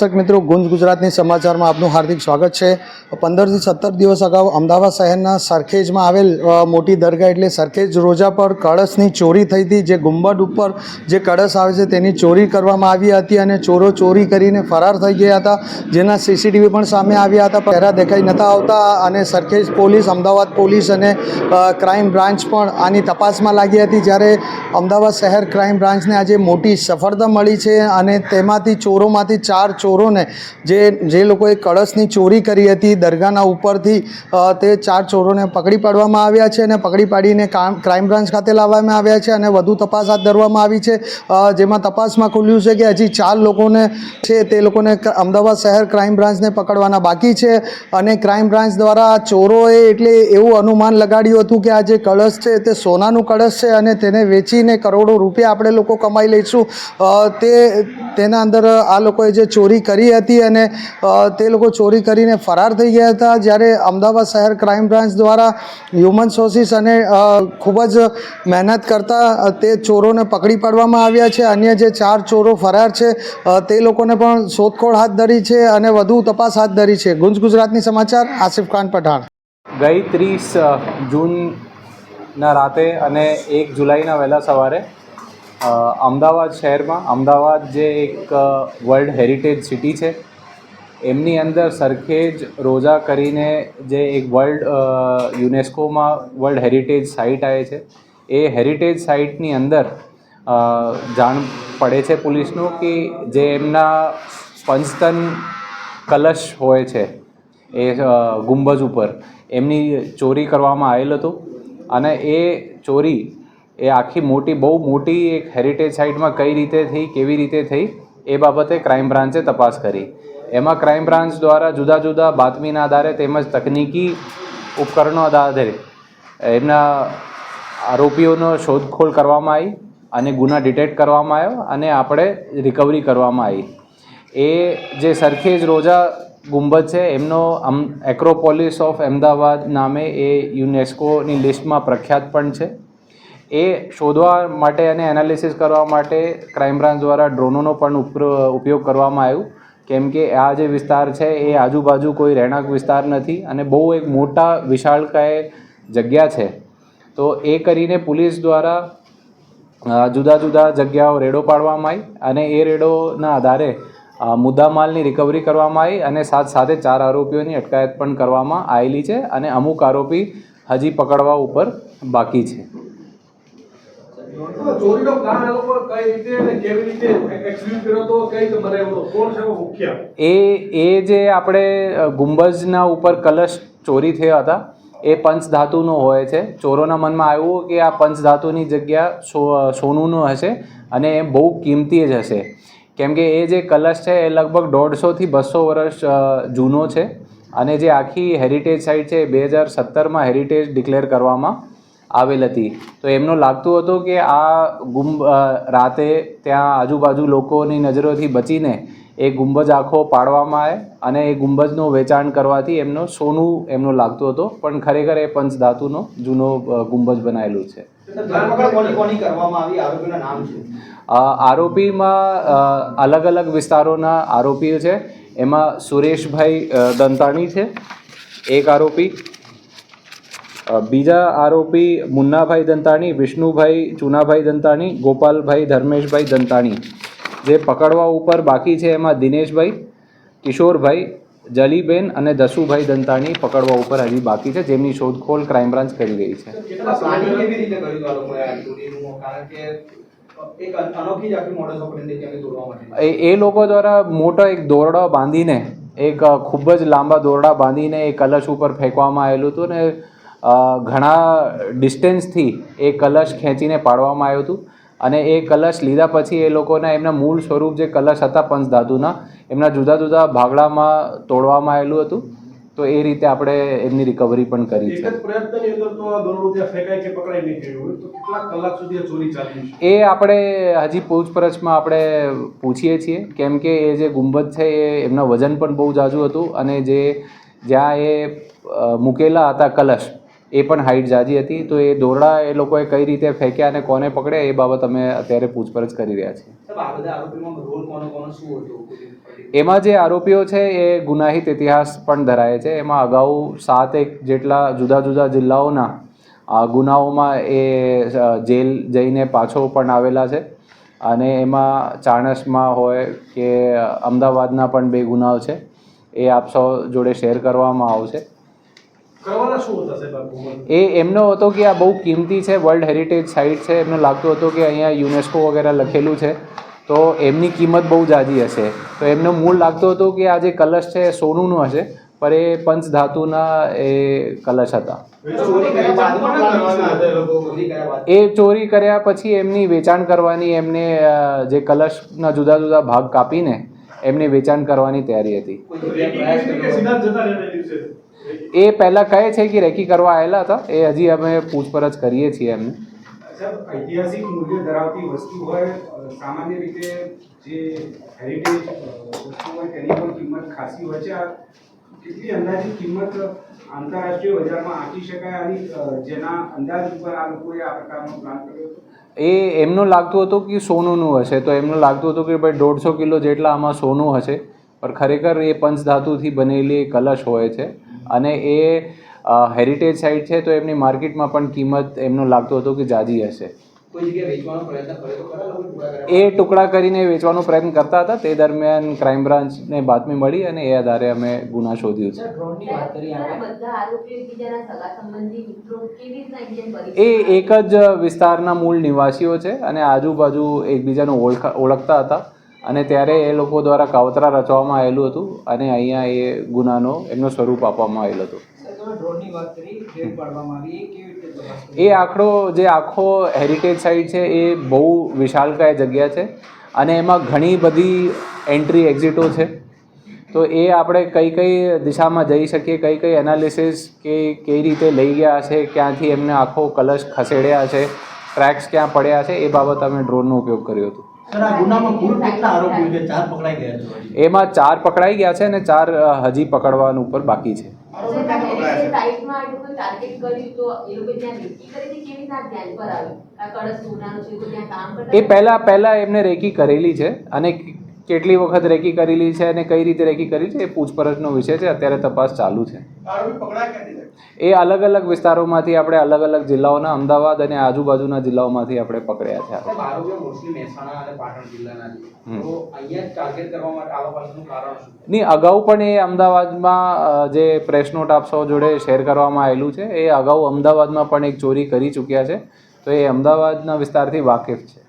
દર્શક મિત્રો, ગુંજ ગુજરાતની સમાચારમાં આપનું હાર્દિક સ્વાગત છે. પંદરથી સત્તર દિવસ અગાઉ અમદાવાદ શહેરના સરખેજમાં આવેલ મોટી દરગાહ એટલે સરખેજ રોજા પર કળશની ચોરી થઈ હતી. જે ગુંબડ ઉપર જે કળશ આવે છે તેની ચોરી કરવામાં આવી હતી અને ચોરો ચોરી કરીને ફરાર થઈ ગયા હતા. જેના સીસીટીવી પણ સામે આવ્યા હતા. પહેરા દેખાઈ નહોતા આવતા અને સરખેજ પોલીસ, અમદાવાદ પોલીસ અને ક્રાઇમ બ્રાન્ચ પણ આની તપાસમાં લાગી હતી. જ્યારે અમદાવાદ શહેર ક્રાઇમ બ્રાન્ચને આજે મોટી સફળતા મળી છે અને તેમાંથી ચોરોમાંથી ચાર ચોરોને, જે જે લોકોએ કળશની ચોરી કરી હતી, દરગાહના ઉપરથી તે ચાર ચોરોને પકડી પાડવામાં આવ્યા છે અને પકડી પાડીને કામ, ક્રાઇમ બ્રાન્ચ ખાતે લાવવામાં આવ્યા છે અને વધુ તપાસ હાથ ધરવામાં આવી છે. જેમાં તપાસમાં ખુલ્યું છે કે હજી ચાર લોકોને છે તે લોકોને અમદાવાદ શહેર ક્રાઇમ બ્રાન્ચને પકડવાના બાકી છે અને ક્રાઇમ બ્રાન્ચ દ્વારા ચોરોએ એટલે એવું અનુમાન લગાડ્યું હતું કે આ જે કળશ છે તે સોનાનું કળશ છે અને તેને વેચીને કરોડો રૂપિયા આપણે લોકો કમાઈ લઈશું. તે, તેના અંદર આ લોકોએ જે ચોરી કરી હતી અને તે લોકો ચોરી કરીને ફરાર થઈ ગયા હતા. જ્યારે અમદાવાદ શહેર ક્રાઇમ બ્રાન્ચ દ્વારા હ્યુમન સોર્સિસ અને ખૂબ જ મહેનત કરતા તે ચોરોને પકડી પાડવામાં આવ્યા છે. અન્ય જે ચાર ચોરો ફરાર છે તે લોકોને પણ શોધખોળ હાથ ધરી છે અને વધુ તપાસ હાથ ધરી છે. ગુંજ ગુજરાતની સમાચાર, આસિફ ખાન પઠાણ. ગઈ ત્રીસ જૂનના રાતે અને એક જુલાઈના વહેલા સવારે અમદાવાદ શહેરમાં. અમદાવાદ જે એક વર્લ્ડ હેરિટેજ સિટી છે. એમની અંદર સરખેજ રોજા કરીને જે એક વર્લ્ડ યુનેસ્કોમાં વર્લ્ડ હેરિટેજ સાઇટ આવે છે. એ હેરિટેજ સાઇટની અંદર જાણ પડે છે પોલીસનું કે જે એમના પંચતન કલશ હોય છે, એ ગુંબજ ઉપર. એમની ચોરી કરવામાં આવેલ હતું અને એ ચોરી એ આખી મોટી, બહુ મોટી એક હેરિટેજ સાઇટમાં કઈ રીતે થઈ, કેવી રીતે થઈ, એ બાબતે ક્રાઇમ બ્રાન્ચે તપાસ કરી. એમાં ક્રાઇમ બ્રાન્ચ દ્વારા જુદા જુદા બાતમીના આધારે તેમજ તકનીકી ઉપકરણો આધારે એમના આરોપીઓનો શોધખોળ કરવામાં આવી અને ગુના ડિટેક્ટ કરવામાં આવ્યો અને આપણે રિકવરી કરવામાં આવી. એ જે સરખેજ રોજા ગુંબદ છે, એમનો એક્રોપોલિસ ઓફ અમદાવાદ નામે એ યુનેસ્કોની લિસ્ટમાં પ્રખ્યાત પણ છે. એ શોધવા માટે અને એનાલિસિસ કરવા માટે ક્રાઇમ બ્રાન્ચ દ્વારા ડ્રોનોનો પણ ઉપયોગ કરવામાં આવ્યો. કેમ કે આ જે વિસ્તાર છે, એ આજુબાજુ કોઈ રહેણાંક વિસ્તાર નથી અને બહુ એક મોટા વિશાળકાય જગ્યા છે. તો એ કરીને પોલીસ દ્વારા જુદા જુદા જગ્યાઓ રેડો પાડવામાં આવી અને એ રેડોના આધારે મુદ્દામાલની રિકવરી કરવામાં આવી અને સાથ સાથે ચાર આરોપીઓની અટકાયત પણ કરવામાં આવેલી છે અને અમુક આરોપી હજી પકડવા ઉપર બાકી છે. ચોરીનો પ્લાન એ લોકો કઈ રીતે અને કેવી રીતે એક્ઝિક્યુટ કર્યો તો કઈ બનાવ્યો હતો કોણ છે મુખ્ય? એ એ જે આપણે ગુંબજના ઉપર કલશ ચોરી થયા હતા, એ પંચધાતુનો હોય છે. ચોરોના મનમાં આવ્યું કે આ પંચધાતુની જગ્યા સો સોનુનું હશે અને એ બહુ કિંમતી જ હશે. કેમ કે એ જે કલશ છે એ લગભગ દોઢસોથી બસો વર્ષ જૂનો છે. અને જે આખી હેરિટેજ સાઇટ છે બે હજાર સત્તરમાં હેરિટેજ ડિક્લેર કરવામાં આવેલ હતી. તો એમનો લાગતું હતું કે આ ગુંબ રાતે ત્યાં આજુબાજુ લોકોની નજરોથી બચીને એ ગુંબજ આખો પાડવામાં આવે અને એ ગુંબજનું વેચાણ કરવાથી એમનો સોનું એમનો લાગતું હતો. પણ ખરેખર એ પંચધાતુનો જૂનો ગુંબજ બનાવેલું છે. આરોપીમાં અલગ અલગ વિસ્તારોના આરોપીઓ છે. એમાં સુરેશભાઈ દંતાણી છે, એક આરોપી. બીજા આરોપી મુન્નાભાઈ દંતાણી વિષ્ણુભાઈ ચુનાભાઈ દંતાણી ગોપાલભાઈ ધર્મેશભાઈ દંતાણી. જે પકડવા ઉપર બાકી છે એમાં દિનેશભાઈ કિશોરભાઈ જલીબેન અને દસુભાઈ દંતાણી પકડવા ઉપર હજી બાકી છે જેમની શોધખોળ ક્રાઇમ બ્રાન્ચ કરી રહી છે. એ લોકો દ્વારા મોટો એક દોરડો બાંધીને એક ખૂબ જ લાંબા દોરડા બાંધીને એ કલશ ઉપર ફેંકવામાં આવેલું હતું ને ઘણા ડિસ્ટન્સથી એ કલશ ખેંચીને પાડવામાં આવ્યું હતું અને એ કલશ લીધા પછી એ લોકોના એમના મૂળ સ્વરૂપ જે કલશ હતા પંચધાતુના એમના જુદા જુદા ભાગડામાં તોડવામાં આવેલું હતું. તો એ રીતે આપણે એમની રિકવરી પણ કરી છે. એ આપણે હજી પૂછપરછમાં આપણે પૂછીએ છીએ કેમ કે એ જે ગુંબદ છે એ એમના વજન પણ બહુ ઝાઝું હતું અને જે જ્યાં એ મૂકેલા હતા કલશ એ પણ હાઇટ જાજી હતી. તો એ દોરડા એ લોકોએ કઈ રીતે ફેંક્યા અને કોને પકડ્યા એ બાબત અમે અત્યારે પૂછપરછ કરી રહ્યા છીએ. એમાં જે આરોપીઓ છે એ ગુનાહિત ઇતિહાસ પણ ધરાવે છે. એમાં અગાઉ સાત એક જેટલા જુદા જુદા જિલ્લાઓના ગુનાઓમાં એ જેલ જઈને પાછો પણ આવેલા છે. અને એમાં ચાણસમાં હોય કે અમદાવાદના પણ બે ગુનાઓ છે. એ આપ સૌ જોડે શેર કરવામાં આવશે. એ એમનો હતો કે આ બહુ કિંમતી છે વર્લ્ડ હેરિટેજ સાઇટ છે. એમને લાગતું હતું કે અહીંયા યુનેસ્કો વગેરે લખેલું છે. તો એમની કિંમત બહુ જાજી હશે. તો એમનો મૂળ લાગતું હતું કે આ જે કલશ છે એ સોનુનું હશે પણ એ પંચધાતુના એ કલશ હતા. એ ચોરી કર્યા પછી એમની વેચાણ કરવાની એમને જે કલશના જુદા જુદા ભાગ કાપીને એમને વેચાણ કરવાની તૈયારી હતી. એ? પહેલાં કહે છે કે રેકી કરવા આવેલા હતા. એ હજી અમે પૂછપરછ કરીએ છીએ એમને. ઐતિહાસિક મૂલ્ય ધરાવતી વસ્તુ હોય સામાન્ય રીતે જે હેરિટેજ વસ્તુ હોય તેની પણ કિંમત ખાસી હોય છે. આ કેટલી અંદાજિત કિંમત આંતરરાષ્ટ્રીય બજારમાં આંકી શકાય અને જેના અંદાજ ઉપર આ લોકોએ આ પ્રકારનો પ્લાન કર્યો એ એમનું લાગતું હતું કે સોનુંનું હશે. તો એમનું લાગતું હતું કે ભાઈ દોઢસો કિલો જેટલા આમાં સોનું હશે. પણ ખરેખર એ પંચધાતુથી બનેલી કલશ હોય છે. અને એ હેરિટેજ સાઇટ છે તો એમની માર્કેટમાં પણ કિંમત એમનું લાગતું હતું કે જાજી હશે. એ ટુકડા કરીને વેચવાનો પ્રયત્ન કરતા હતા. તે દરમિયાન ક્રાઇમ બ્રાન્ચને બાતમી મળી અને એ આધારે અમે ગુના શોધ્યો છે. એ એક જ વિસ્તારના મૂળ નિવાસીઓ છે અને આજુબાજુ એકબીજાને ઓળખા ઓળખતા હતા. અને ત્યારે એ લોકો દ્વારા કાવતરા રચવામાં આવેલું હતું અને અહીંયા એ ગુનાનો એમનું સ્વરૂપ આપવામાં આવેલો હતું. એ આખડો જે આખો હેરિટેજ સાઇટ છે એ બહુ વિશાળકાય જગ્યા છે અને એમાં ઘણી બધી એન્ટ્રી એક્ઝિટો છે. તો એ આપણે કઈ કઈ દિશામાં જઈ શકીએ કઈ કઈ એનાલિસિસ કે કઈ રીતે લઈ ગયા છે ક્યાંથી એમને આખો કલશ ખસેડ્યા છે ટ્રેક્સ ક્યાં પડ્યા છે એ બાબત અમે ડ્રોનનો ઉપયોગ કર્યો હતો. એમાં ચાર પકડાઈ ગયા છે અને ચાર હજી પકડવાનું ઉપર બાકી છે. એ પહેલાં પહેલાં એમને રેકી કરેલી છે અને કેટલી વખત રેકી કરેલી છે અને કઈ રીતે રેકી કરી છે એ પૂછપરછનો વિષય છે. અત્યારે તપાસ ચાલુ છે. એ અલગ અલગ વિસ્તારોમાંથી આપણે અલગ અલગ જિલ્લાઓના અમદાવાદ અને આજુબાજુના જિલ્લાઓમાંથી આપણે પકડ્યા છે. સાહેબ આરોપીઓ મોસ્ટલી મહેસાણા અને પાટણ જિલ્લાના છે. હમ. તો અહીંયા જ ટાર્ગેટ કરવા માટે આવા પાછળનું કારણ શું? નહીં અગાઉ પણ એ અમદાવાદમાં જે પ્રેસ નોટ આપસો જોડે શેર કરવામાં આવેલું છે એ અગાઉ અમદાવાદમાં પણ એક ચોરી કરી ચૂક્યા છે. તો એ અમદાવાદના વિસ્તારથી વાકેફ છે.